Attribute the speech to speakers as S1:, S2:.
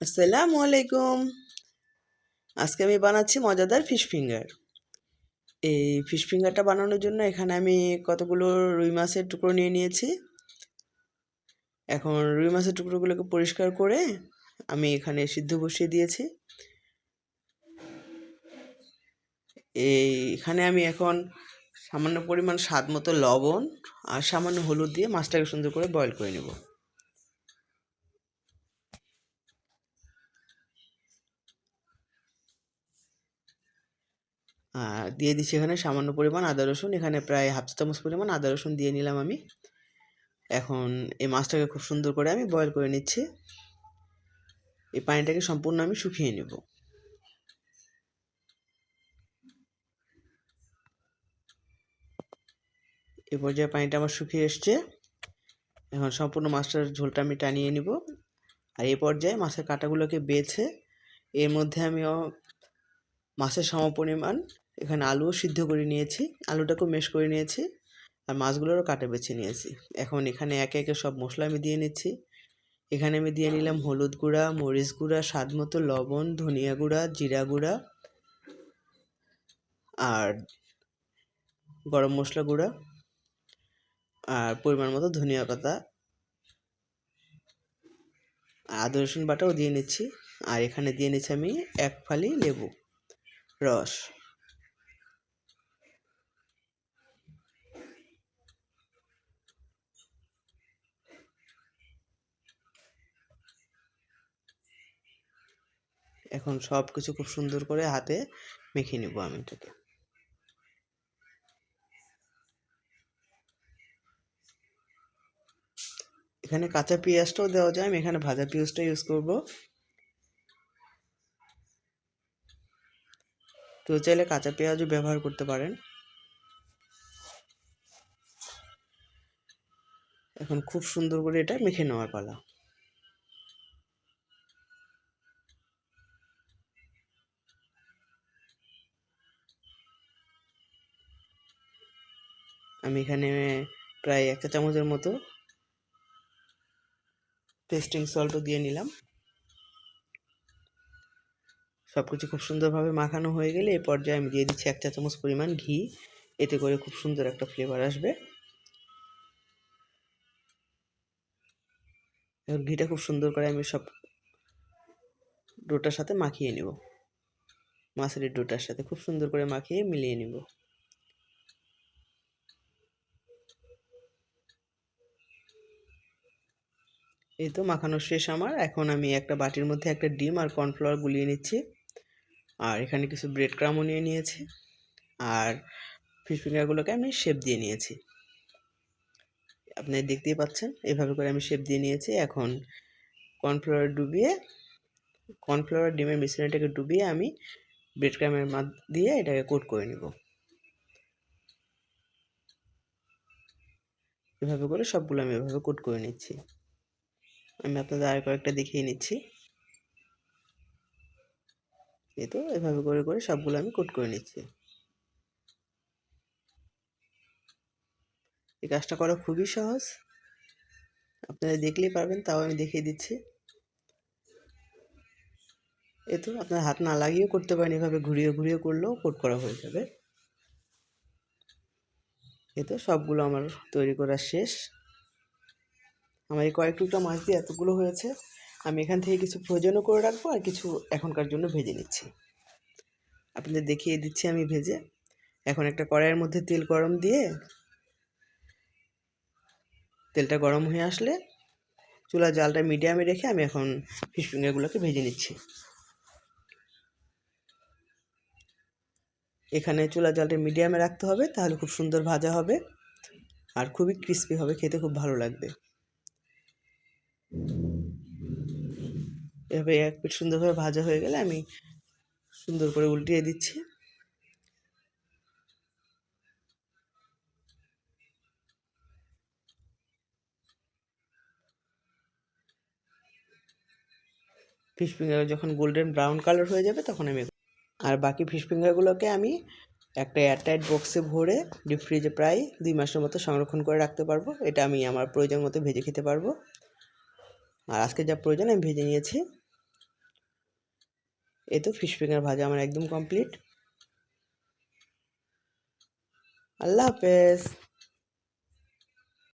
S1: আসসালামু আলাইকুম। আজকে আমি বানাচ্ছি মজাদার ফিশ ফিঙ্গার। এই ফিশ ফিঙ্গারটা বানানোর জন্য এখানে আমি কতগুলো রুই মাছের টুকরো নিয়ে নিয়েছি। এখন রুই মাছের টুকরোগুলোকে পরিষ্কার করে আমি এখানে সিদ্ধ বসিয়ে দিয়েছি। এই এখানে আমি এখন সামান্য পরিমাণ স্বাদ মতো লবণ আর সামান্য হলুদ দিয়ে মাছটাকে সুন্দর করে বয়ল করে নেব। দিয়ে দিচ্ছি এখানে সামান্য পরিমাণ আদা রসুন, এখানে প্রায় হাফ চামচ পরিমাণ আদা রসুন দিয়ে নিলাম আমি। এখন এই মাছটাকে খুব সুন্দর করে আমি বয়ল করে নিচ্ছি। এই পানিটাকে সম্পূর্ণ আমি শুকিয়ে নেব। এ পর্যায়ে পানিটা আমার শুকিয়ে এসছে। এখন সম্পূর্ণ মাছটার ঝোলটা আমি টানিয়ে নিব। আর এই পর্যায়ে মাছের কাঁটাগুলোকে বেছে এর মধ্যে আমি মাছের সমপরিমাণ এখানে আলুও সিদ্ধ করে নিয়েছি। আলুটাকেও মেশ করে নিয়েছি আর মাছগুলোরও কাটে বেছে নিয়েছি। এখন এখানে একে একে সব মশলা আমি দিয়ে নিচ্ছি। এখানে আমি দিয়ে নিলাম হলুদ গুঁড়া, মরিচ গুঁড়া, স্বাদ মতো লবণ, ধনিয়া গুঁড়া, জিরা গুঁড়া আর গরম মশলা গুঁড়া আর পরিমাণ মতো ধনিয়া পাতা। আদা, রসুন বাটাও দিয়ে নিচ্ছি। আর এখানে দিয়ে নিচ্ছি আমি এক ফালি লেবু রস। এখন সব কিছু খুব সুন্দর করে হাতে মেখে নেব আমি এটাকে। এখানে কাঁচা পেঁয়াজটাও দেওয়া যায়, আমি এখানে ভাজা পেঁয়াজটা ইউজ করব। তো চাইলে কাঁচা পেঁয়াজও ব্যবহার করতে পারেন। এখন খুব সুন্দর করে এটা মেখে নেওয়ার পালা। আমি এখানে প্রায় একটা চামচের মতো টেস্টিং সল্টও দিয়ে নিলাম। সব কিছু খুব সুন্দরভাবে মাখানো হয়ে গেলে এই পর্যায়ে আমি দিয়ে দিচ্ছি এক চা চামচ পরিমাণ ঘি। এতে করে খুব সুন্দর একটা ফ্লেভার আসবে। এখন ঘিটা খুব সুন্দর করে আমি সব ডোটার সাথে মাখিয়ে নেব। মাছের ডোটার সাথে খুব সুন্দর করে মাখিয়ে মিলিয়ে নেব। এই তো মাখানো শেষ আমার। এখন আমি একটা বাটির মধ্যে একটা ডিম আর কর্নফ্লাওয়ার গুলিয়ে নিচ্ছি। আর এখানে কিছু ব্রেড ক্রামও নিয়ে নিয়েছি। আর ফিশ ফিঙ্গারগুলোকে আমি শেপ দিয়ে নিয়েছি। আপনি দেখতেই পাচ্ছেন, এভাবে করে আমি শেপ দিয়ে নিয়েছি। এখন কর্নফ্লাওয়ার ডুবিয়ে, কর্নফ্লাওয়ার ডিমের মিশ্রণটাকে ডুবিয়ে আমি ব্রেড ক্রামের মাদ, দিয়ে এটাকে কোট করে নেব। এভাবে করে সবগুলো আমি এভাবে কোট করে নিচ্ছি। আমি আপনাদের আর কয়েকটা দেখিয়ে নিচ্ছি। এই তো, এভাবে করে করে সবগুলো আমি কোট করে নিচ্ছি। এই কাজটা করা খুবই সহজ। আপনারা দেখলেই পারবেন, তাও আমি দেখিয়ে দিচ্ছি। এ তো, আপনার হাত না লাগিয়েও করতে পারেন, এভাবে ঘুরিয়ে ঘুরিয়ে করলেও কোট করা হয়ে যাবে। এ তো, সবগুলো আমার তৈরি করা শেষ। আমার এই কয়েক টুকটা মাছ দিয়ে এতগুলো হয়েছে। আমি এখান থেকে কিছু প্রয়োজনও করে রাখব আর কিছু এখনকার জন্য ভেজে নিচ্ছি। আপনাদের দেখিয়ে দিচ্ছি আমি ভেজে। এখন একটা কড়াইয়ের মধ্যে তেল গরম দিয়ে তেলটা গরম হয়ে আসলে চুলা জালটা মিডিয়ামে রেখে আমি এখন ফিশ ফিঙ্গারগুলোকে ভেজে নিচ্ছি। এখানে চুলা জালটা মিডিয়ামে রাখতে হবে, তাহলে খুব সুন্দর ভাজা হবে আর খুবই ক্রিস্পি হবে, খেতে খুব ভালো লাগবে। এভাবে এক পিঠ সুন্দরভাবে ভাজা হয়ে গেলে আমি সুন্দর করে উল্টিয়ে দিচ্ছি। ফিশ ফিঙ্গার যখন গোল্ডেন ব্রাউন কালার হয়ে যাবে তখন আমি আর বাকি ফিশ ফিঙ্গারগুলোকে আমি একটা এয়ারটাইট বক্সে ভরে ডিপ ফ্রিজে প্রায় দুই মাসের মতো সংরক্ষণ করে রাখতে পারব। এটা আমি আমার প্রয়োজন মতো ভেজে খেতে পারব। আর আজকে যা প্রয়োজন আমি ভেজে নিয়েছি। এ তো ফিশ ফিঙ্গার ভাজা আমার একদম কমপ্লিট আল্লাহ হাফেজ।